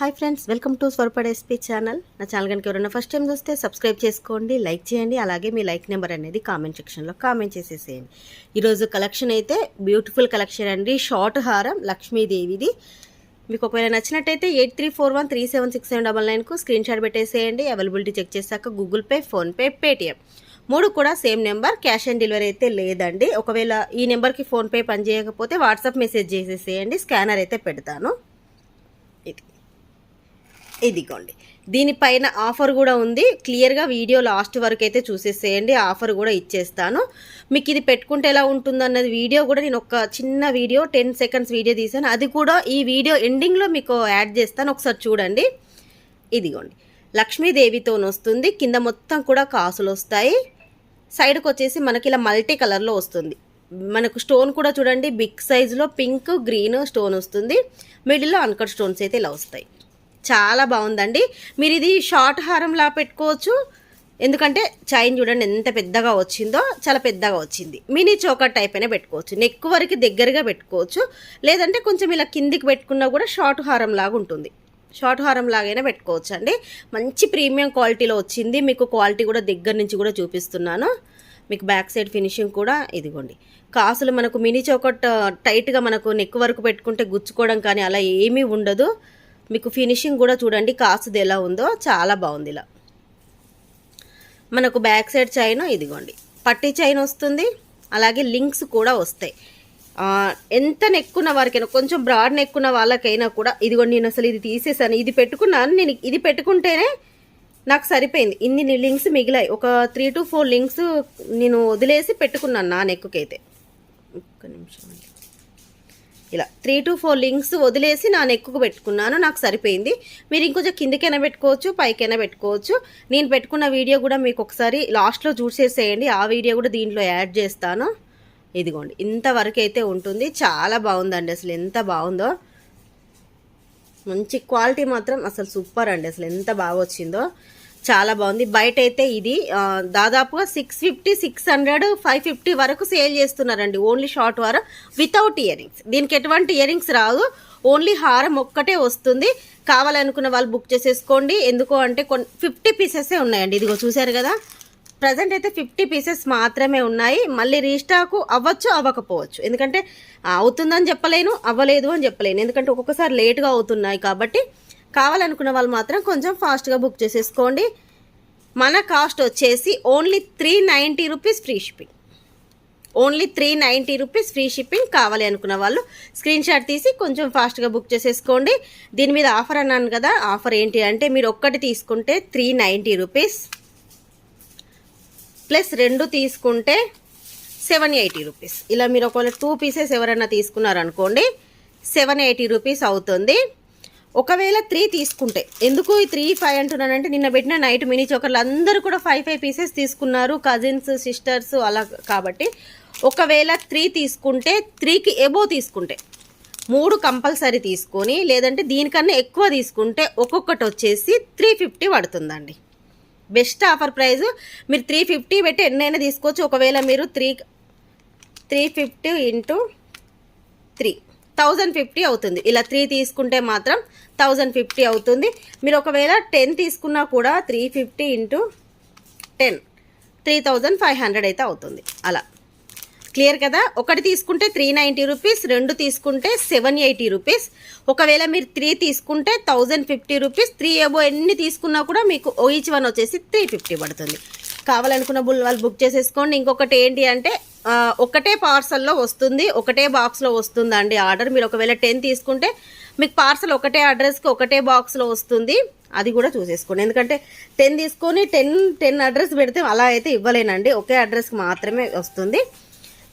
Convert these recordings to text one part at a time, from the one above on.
Hi friends welcome to Swarapada SP channel. నా channel కనుక ఎవరైనా ఫస్ట్ టైం చూస్తే సబ్స్క్రైబ్ చేసుకోండి లైక్ చేయండి అలాగే మీ లైక్ నెంబర్ అనేది కామెంట్ సెక్షన్లో కామెంట్ చేసేసేయండి. ఈరోజు కలెక్షన్ అయితే బ్యూటిఫుల్ కలెక్షన్ అండి షార్ట్ హారం లక్ష్మీదేవిది. మీకు ఒకవేళ నచ్చినట్టయితే eight three four one three seven six seven double నైన్కు screen shot పెట్టేసేయండి అవైలబిలిటీ చెక్ చేశాక గూగుల్ పే ఫోన్పే పేటిఎం. మూడు కూడా same number cash on delivery అయితే లేదండి. ఒకవేళ ఈ నెంబర్కి ఫోన్పే పనిచేయకపోతే వాట్సాప్ మెసేజ్ చేసేసేయండి స్కానర్ అయితే పెడతాను. ఇది. ఇదిగోండి. దీనిపైన ఆఫర్ కూడా ఉంది. క్లియర్గా వీడియో లాస్ట్ వరకు అయితే చూసేసేయండి. ఆఫర్ కూడా ఇచ్చేస్తాను. మీకు ఇది పెట్టుకుంటే ఎలా ఉంటుందన్నది వీడియో కూడా నేను ఒక చిన్న వీడియో టెన్ సెకండ్స్ వీడియో తీసాను అది కూడా ఈ వీడియో ఎండింగ్లో మీకు యాడ్ చేస్తాను. ఒకసారి చూడండి. ఇదిగోండి. లక్ష్మీదేవితో వస్తుంది. కింద మొత్తం కూడా కాసులు వస్తాయి. సైడ్కి వచ్చేసి మనకి ఇలా మల్టీ కలర్లో వస్తుంది. మనకు స్టోన్ కూడా చూడండి. బిగ్ సైజులో పింక్ గ్రీన్ స్టోన్ వస్తుంది. మిడిల్లో అన్కట్ స్టోన్స్ అయితే ఇలా వస్తాయి. చాలా బాగుందండి. మీరు ఇది షార్ట్ హారంలా పెట్టుకోవచ్చు. ఎందుకంటే చైన్ చూడండి ఎంత పెద్దగా వచ్చిందో చాలా పెద్దగా వచ్చింది. మినీ చోకర్ టైప్ అయినా పెట్టుకోవచ్చు. నెక్ వరకు దగ్గరగా పెట్టుకోవచ్చు. లేదంటే కొంచెం ఇలా కిందికి పెట్టుకున్నా కూడా షార్ట్ హారం లాగా ఉంటుంది. షార్ట్ హారం లాగైనా పెట్టుకోవచ్చు అండి మంచి ప్రీమియం క్వాలిటీలో వచ్చింది. మీకు క్వాలిటీ కూడా దగ్గర నుంచి కూడా చూపిస్తున్నాను. మీకు బ్యాక్ సైడ్ ఫినిషింగ్ కూడా ఇదిగోండి. కాసులు మనకు మినీ చౌకట్ టైట్గా మనకు నెక్ వరకు పెట్టుకుంటే గుచ్చుకోవడం కానీ అలా ఏమీ ఉండదు. మీకు ఫినిషింగ్ కూడా చూడండి కాసుది ఎలా ఉందో చాలా బాగుంది ఇలా. మనకు బ్యాక్ సైడ్ చైన్ ఇదిగోండి. పట్టి చైన్ వస్తుంది అలాగే లింక్స్ కూడా వస్తాయి. ఎంత నెక్కున్న వారికైనా కొంచెం బ్రాడ్ నెక్కున్న వాళ్ళకైనా కూడా ఇదిగోండి నేను అసలు ఇది తీసేసాను ఇది పెట్టుకున్నాను నేను ఇది పెట్టుకుంటేనే నాకు సరిపోయింది. ఇన్ని లింక్స్ మిగిలాయి. ఒక త్రీ టు ఫోర్ లింక్స్ నేను వదిలేసి పెట్టుకున్నాను నా నెక్కుకైతే ఒక్క నిమిషం. ఇలా త్రీ టు ఫోర్ లింక్స్ వదిలేసి నా నెక్కుకు పెట్టుకున్నాను నాకు సరిపోయింది. మీరు ఇంకొంచెం కిందకైనా పెట్టుకోవచ్చు పైకైనా పెట్టుకోవచ్చు. నేను పెట్టుకున్న వీడియో కూడా మీకు ఒకసారి లాస్ట్లో చూసేసేయండి ఆ వీడియో కూడా దీంట్లో యాడ్ చేస్తాను. ఇదిగోండి ఇంతవరకు అయితే ఉంటుంది. చాలా బాగుందండి అసలు ఎంత బాగుందో. మంచి క్వాలిటీ మాత్రం అసలు సూపర్ అండి అసలు ఎంత బాగా వచ్చిందో. చాలా బాగుంది. బయట అయితే ఇది దాదాపుగా six fifty six hundred five fifty వరకు సేల్ చేస్తున్నారండి. ఓన్లీ షార్ట్ వారం వితౌట్ ఇయరింగ్స్. దీనికి ఎటువంటి ఇయరింగ్స్ రాదు. ఓన్లీ హారం ఒక్కటే వస్తుంది. కావాలనుకున్న వాళ్ళు బుక్ చేసేసుకోండి. ఎందుకు అంటే కొన్ని ఫిఫ్టీ పీసెసే ఉన్నాయండి. ఇదిగో చూసారు కదా? ప్రజెంట్ అయితే ఫిఫ్టీ పీసెస్ మాత్రమే ఉన్నాయి. మళ్ళీ రీస్టాక్ అవ్వచ్చు అవ్వకపోవచ్చు. ఎందుకంటే అవుతుందని చెప్పలేను అవ్వలేదు అని చెప్పలేను. ఎందుకంటే ఒక్కొక్కసారి లేట్గా అవుతున్నాయి కాబట్టి కావాలనుకున్న వాళ్ళు మాత్రం కొంచెం ఫాస్ట్గా బుక్ చేసేసుకోండి. మన కాస్ట్ వచ్చేసి only three ninety rupees free shipping. Only three ninety rupees free shipping కావాలి అనుకున్న వాళ్ళు స్క్రీన్ షాట్ తీసి కొంచెం ఫాస్ట్గా బుక్ చేసేసుకోండి. దీని మీద ఆఫర్ అన్నాను కదా ఆఫర్ ఏంటి అంటే మీరు ఒక్కటి తీసుకుంటే త్రీ నైంటీ రూపీస్ ప్లస్ రెండు తీసుకుంటే సెవెన్ ఎయిటీ రూపీస్. ఇలా మీరు ఒకవేళ టూ పీసెస్ ఎవరైనా తీసుకున్నారనుకోండి సెవెన్ ఎయిటీ రూపీస్ అవుతుంది. ఒకవేళ త్రీ తీసుకుంటే. ఎందుకు ఈ త్రీ ఫైవ్ అంటున్నానంటే నిన్న పెట్టిన నైట్ మినీ చోకర్లు అందరూ కూడా ఫైవ్ ఫైవ్ పీసెస్ తీసుకున్నారు. కజిన్స్ సిస్టర్స్ అలా కాబట్టి. ఒకవేళ త్రీ తీసుకుంటే త్రీకి ఎబో తీసుకుంటే మూడు కంపల్సరీ తీసుకొని లేదంటే దీనికన్నా ఎక్కువ తీసుకుంటే ఒక్కొక్కటి వచ్చేసి త్రీ ఫిఫ్టీ పడుతుందండి. బెస్ట్ ఆఫర్ ప్రైస్ మీరు త్రీ ఫిఫ్టీ పెట్టి ఎన్నైనా తీసుకోవచ్చు. ఒకవేళ మీరు three three fifty into three thousand fifty అవుతుంది. ఇలా త్రీ తీసుకుంటే మాత్రం థౌజండ్ ఫిఫ్టీ అవుతుంది. మీరు ఒకవేళ టెన్ తీసుకున్నా కూడా three fifty into ten three thousand five hundred అయితే అవుతుంది. అలా. క్లియర్ కదా? ఒకటి తీసుకుంటే త్రీ నైంటీ రూపీస్ రెండు తీసుకుంటే సెవెన్ ఎయిటీ రూపీస్. ఒకవేళ మీరు త్రీ తీసుకుంటే thousand fifty rupees three above ఎన్ని తీసుకున్నా కూడా మీకు ఈచ్ వన్ వచ్చేసి త్రీ ఫిఫ్టీ పడుతుంది. కావాలనుకున్న బుల్ వాళ్ళు బుక్ చేసేసుకోండి. ఇంకొకటి ఏంటి అంటే ఒకటే పార్సల్లో వస్తుంది ఒకటే బాక్స్లో వస్తుందండి ఆర్డర్. మీరు ఒకవేళ టెన్ తీసుకుంటే మీకు పార్సల్ ఒకటే అడ్రస్కి ఒకటే బాక్స్లో వస్తుంది. అది కూడా చూసేసుకోండి. ఎందుకంటే టెన్ తీసుకొని టెన్ టెన్ అడ్రస్ పెడితే అలా అయితే ఇవ్వలేనండి. ఒకే అడ్రస్కి మాత్రమే వస్తుంది.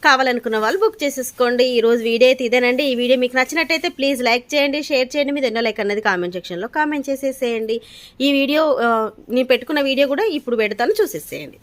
కావాలనుకున్న వాళ్ళు బుక్ చేసేసుకోండి. ఈ రోజు వీడియో అయితే ఇదేనండి. ఈ వీడియో మీకు నచ్చినట్టయితే ప్లీజ్ లైక్ చేయండి షేర్ చేయండి. మీద ఎన్నో లైక్ అన్నది కామెంట్ సెక్షన్లో కామెంట్ చేసేసేయండి. ఈ వీడియో నేను పెట్టుకున్న వీడియో కూడా ఇప్పుడు పెడతాను చూసేసేయండి.